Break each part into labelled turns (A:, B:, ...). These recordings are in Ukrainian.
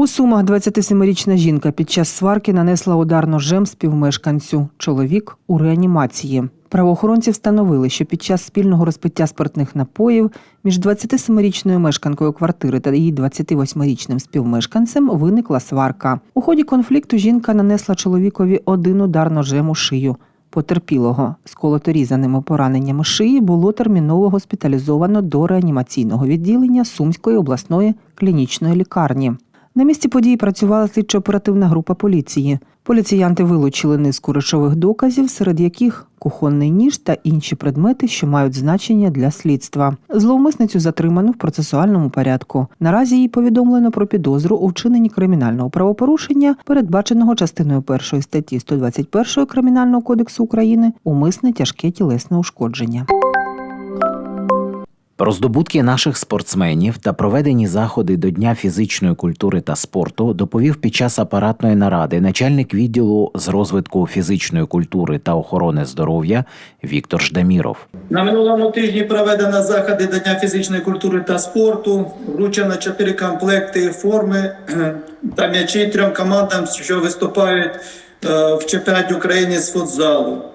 A: У Сумах 27-річна жінка під час сварки нанесла удар ножем співмешканцю. Чоловік у реанімації. Правоохоронці встановили, що під час спільного розпиття спиртних напоїв між 27-річною мешканкою квартири та її 28-річним співмешканцем виникла сварка. У ході конфлікту жінка нанесла чоловікові один удар ножем у шию. Потерпілого з колоторізаними пораненнями шиї було терміново госпіталізовано до реанімаційного відділення Сумської обласної клінічної лікарні. На місці події працювала слідчо-оперативна група поліції. Поліціянти вилучили низку речових доказів, серед яких кухонний ніж та інші предмети, що мають значення для слідства. Зловмисницю затримано в процесуальному порядку. Наразі їй повідомлено про підозру у вчиненні кримінального правопорушення, передбаченого частиною першої статті 121 Кримінального кодексу України умисне тяжке тілесне ушкодження.
B: Про здобутки наших спортсменів та проведені заходи до Дня фізичної культури та спорту доповів під час апаратної наради начальник відділу з розвитку фізичної культури та охорони здоров'я Віктор Ждаміров.
C: На минулому тижні проведено заходи до Дня фізичної культури та спорту. Вручено чотири комплекти форми та м'ячі трьом командам, що виступають е, в чемпіонаті України з футзалу.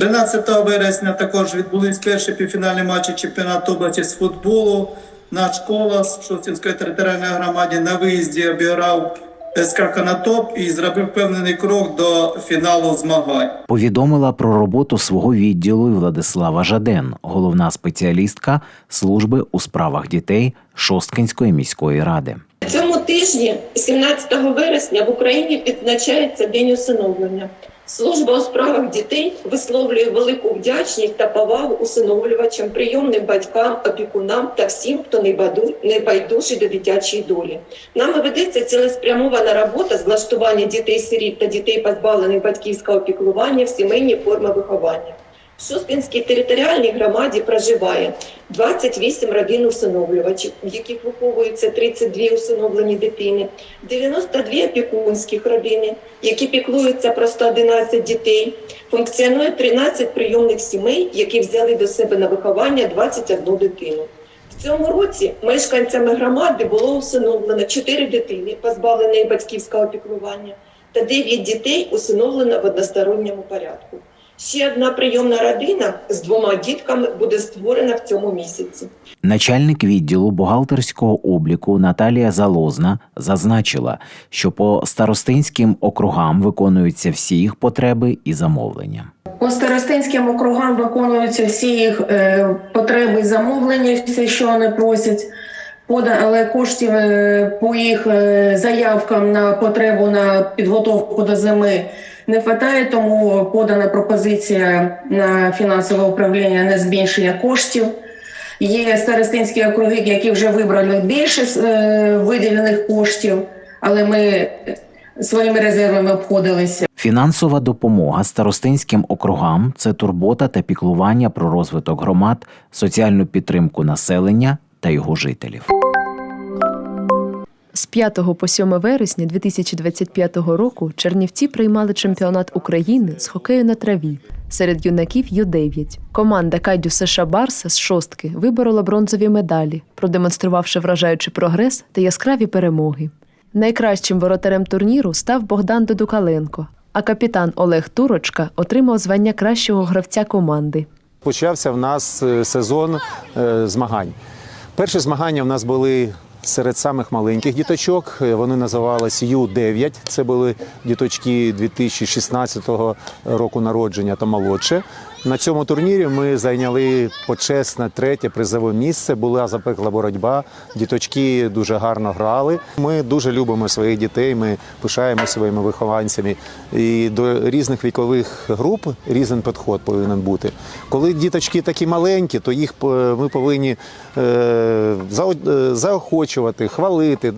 C: 13 вересня також відбулись перші півфінальні матчі чемпіонату області з футболу. Наш школа з територіальної громаді на виїзді обіграв СК Канатоп і зробив впевнений крок до фіналу змагань.
B: Повідомила про роботу свого відділу Владислава Жаден, головна спеціалістка служби у справах дітей Шосткинської міської ради.
D: Цьому тижні, 17 вересня, в Україні відзначається День усиновлення. Служба у справах дітей висловлює велику вдячність та повагу усиновлювачам, прийомним батькам, опікунам та всім, хто небаду- небайдужий до дитячої долі. Нами ведеться цілеспрямована робота з влаштування дітей-сиріт та дітей, позбавлених батьківського піклування в сімейні форми виховання. В Шостинській територіальній громаді проживає 28 родин усиновлювачів, в яких виховуються 32 усиновлені дитини, 92 опікунських родини, які піклуються про 111 дітей. Функціонує 13 прийомних сімей, які взяли до себе на виховання 21 дитину. В цьому році мешканцями громади було усиновлено 4 дитини, позбавлені батьківського піклування, та 9 дітей усиновлено в односторонньому порядку. Ще одна прийомна родина з двома дітками буде створена в цьому місяці.
B: Начальник відділу бухгалтерського обліку Наталія Залозна зазначила, що по старостинським округам виконуються всі їх потреби і замовлення.
E: По старостинським округам виконуються всі їх е, потреби і замовлення, все, що вони просять. Пода- Але коштів е, по їх е, заявкам на потребу на підготовку до зими не вистачає, тому подана пропозиція на фінансове управління на збільшення коштів. Є старостинські округи, які вже вибрали більше е, виділених коштів, але ми своїми резервами обходилися.
B: Фінансова допомога старостинським округам це турбота та піклування про розвиток громад, соціальну підтримку населення та його жителів.
F: З 5 по 7 вересня 2025 року Чернівці приймали чемпіонат України з хокею на траві серед юнаків Ю-9. Команда Кайдю США Барса з шостки виборола бронзові медалі, продемонструвавши вражаючий прогрес та яскраві перемоги. Найкращим воротарем турніру став Богдан Додукаленко, а капітан Олег Турочка отримав звання кращого гравця команди.
G: Почався в нас е, сезон е, змагань. Перші змагання в нас були серед самих маленьких діточок. Е, Вони називалися Ю-9. Це були діточки 2016 року народження та молодше. На цьому турнірі ми зайняли почесне третє призове місце. Була запекла боротьба. Діточки дуже гарно грали. Ми дуже любимо своїх дітей. Ми пишаємо своїми вихованцями. І до різних вікових груп різний підход повинен бути. Коли діточки такі маленькі, то їх е, ми повинні е, е, заохочувати, хвалити.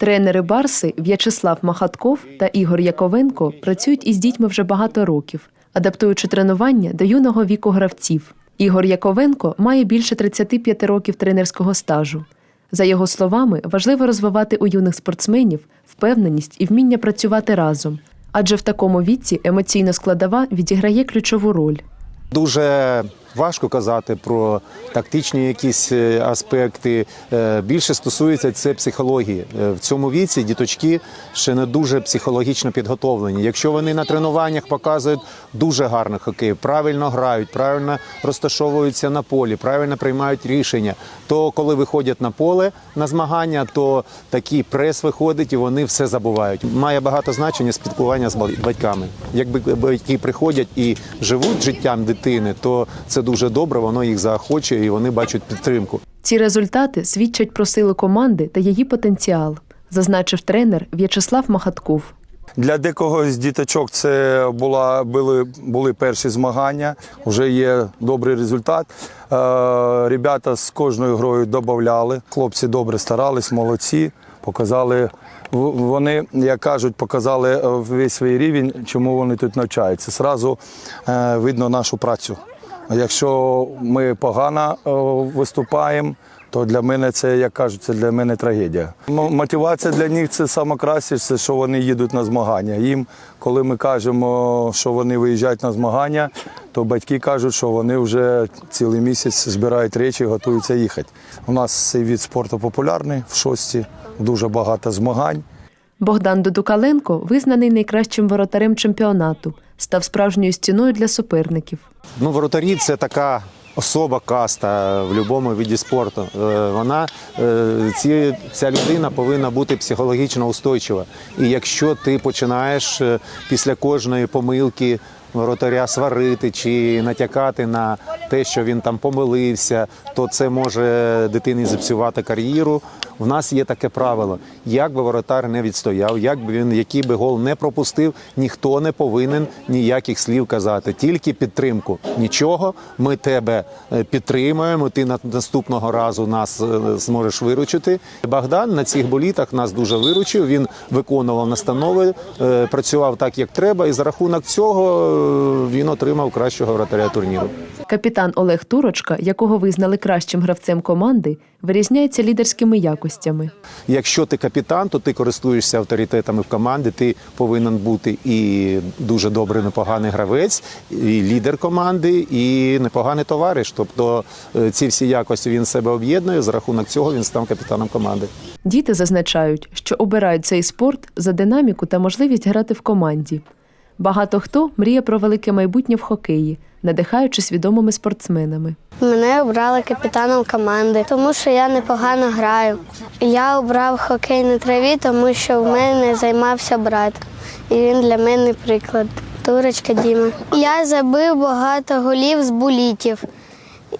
F: Тренери Барси В'ячеслав Махатков та Ігор Яковенко працюють із дітьми вже багато років, адаптуючи тренування до юного віку гравців. Ігор Яковенко має більше 35 років тренерського стажу. За його словами, важливо розвивати у юних спортсменів впевненість і вміння працювати разом, адже в такому віці емоційна складова відіграє ключову роль.
G: Дуже важко казати про тактичні якісь е, аспекти. Е, Більше стосується це психології. Е, В цьому віці діточки ще не дуже психологічно підготовлені. Якщо вони на тренуваннях показують дуже гарно хокей, правильно грають, правильно розташовуються на полі, правильно приймають рішення, то коли виходять на поле на змагання, то такий прес виходить і вони все забувають. Має багато значення спілкування з батьками. Якби батьки приходять і живуть життям дитини, то це дуже добре, воно їх заохочує і вони бачать підтримку.
F: Ці результати свідчать про силу команди та її потенціал, зазначив тренер В'ячеслав Махатков.
H: Для декого з діточок це була, були, були перші змагання, вже є добрий результат. Е, ребята з кожною грою додавали. Хлопці добре старались, молодці. Показали, вони, як кажуть, показали е, весь свій рівень, чому вони тут навчаються. Сразу е, видно нашу працю. Якщо ми погано е, виступаємо, то для мене це, як кажуть, це для мене трагедія. Мотивація для них це саме краще, це що вони їдуть на змагання. Їм, коли ми кажемо, що вони виїжджають на змагання, то батьки кажуть, що вони вже цілий місяць збирають речі і готуються їхати. У нас цей від спорту популярний в шості, дуже багато змагань.
F: Богдан Додукаленко визнаний найкращим воротарем чемпіонату, став справжньою стіною для суперників.
G: Ну, воротарі це така особа каста в будь-якому віді спорту. Е, Вона е, ці, ця людина повинна бути психологічно устойчива. І якщо ти починаєш е, після кожної помилки воротаря сварити чи натякати на те, що він там помилився, то це може дитині зіпсувати кар'єру. В нас є таке правило: як би воротар не відстояв, як би він який би гол не пропустив, ніхто не повинен ніяких слів казати, тільки підтримку. Нічого, ми тебе е, підтримуємо. Ти на наступного разу нас е, зможеш виручити. Богдан на цих болітах нас дуже виручив. Він виконував настанови, е, працював так, як треба, і за рахунок цього він отримав кращого вратаря турніру.
F: Капітан Олег Турочка, якого визнали кращим гравцем команди, вирізняється лідерськими якостями.
G: Якщо ти капітан, то ти користуєшся авторитетами в команді. Ти повинен бути і дуже добрий, непоганий гравець, і лідер команди, і непоганий товариш. Тобто е, ці всі якості він себе об'єднує. За рахунок цього він став капітаном команди.
F: Діти зазначають, що обирають цей спорт за динаміку та можливість грати в команді. Багато хто мріє про велике майбутнє в хокеї, надихаючись відомими спортсменами.
I: Мене обрали капітаном команди, тому що я непогано граю. Я обрав хокей на траві, тому що в мене займався брат. І він для мене приклад. Турочка Діма. Я забив багато голів з булітів.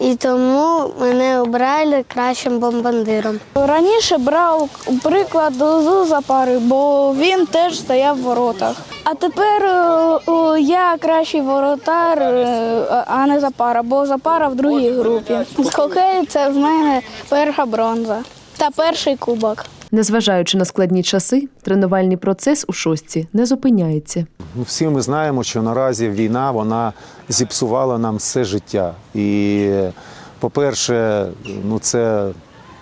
I: І тому мене обрали кращим бомбандиром.
J: Раніше брав приклад з запари, бо він теж стояв в воротах. А тепер е, е, я кращий воротар, е, а не запара, бо запара в другій групі. З хокею це в мене перша бронза та перший кубок.
F: Незважаючи на складні часи, тренувальний процес у шостці не зупиняється.
G: Ну, всі ми знаємо, що наразі війна вона зіпсувала нам все життя. І, по-перше, ну це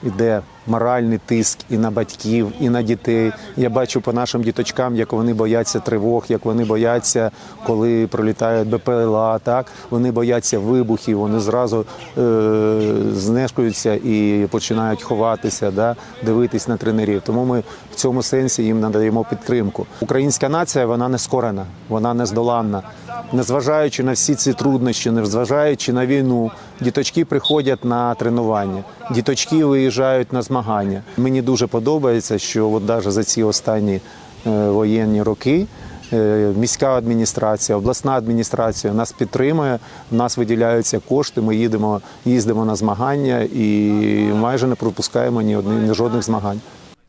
G: іде моральний тиск і на батьків, і на дітей. Я бачу по нашим діточкам, як вони бояться тривог, як вони бояться, коли пролітають БПЛА. Так вони бояться вибухів, вони зразу е- знешкуються і починають ховатися, да, дивитись на тренерів. Тому ми в цьому сенсі їм надаємо підтримку. Українська нація вона не скорена, вона не здоланна. Незважаючи на всі ці труднощі, незважаючи на війну, діточки приходять на тренування, діточки виїжджають на змагання. Мені дуже подобається, що от навіть за ці останні е, воєнні роки е, міська адміністрація, обласна адміністрація нас підтримує. В нас виділяються кошти. Ми їдемо, їздимо на змагання і майже не пропускаємо ні одних жодних змагань.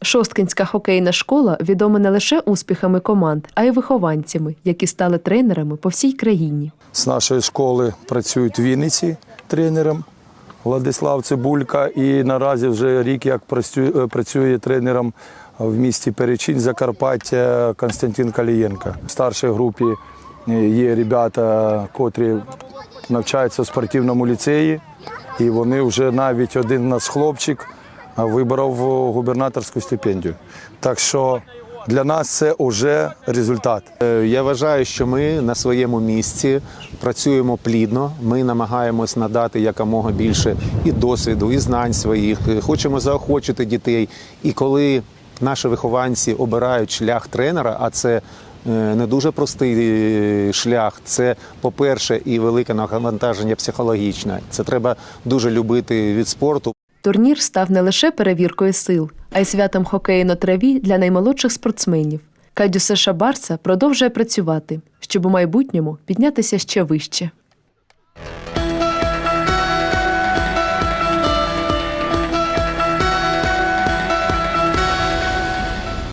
F: Шосткинська хокейна школа відома не лише успіхами команд, а й вихованцями, які стали тренерами по всій країні.
H: З нашої школи працюють в Вінниці тренером Владислав Цибулька. І наразі вже рік як працює, е, працює тренером в місті Перечинь Закарпаття Константин Калієнко. В старшій групі е, є ребята, котрі навчаються в спортивному ліцеї, і вони вже навіть один у нас хлопчик виборов губернаторську стипендію. Так що Для нас це вже результат.
G: Е, Я вважаю, що ми на своєму місці працюємо плідно. Ми намагаємось надати якомога більше і досвіду, і знань своїх. Е, Хочемо заохочити дітей. І коли наші вихованці обирають шлях тренера, а це е, не дуже простий е, шлях. Це, по-перше, і велике навантаження психологічне. Це треба дуже любити від спорту.
F: Турнір став не лише перевіркою сил, а й святом хокею на траві для наймолодших спортсменів. Кадюсеша Барса продовжує працювати, щоб у майбутньому піднятися ще вище.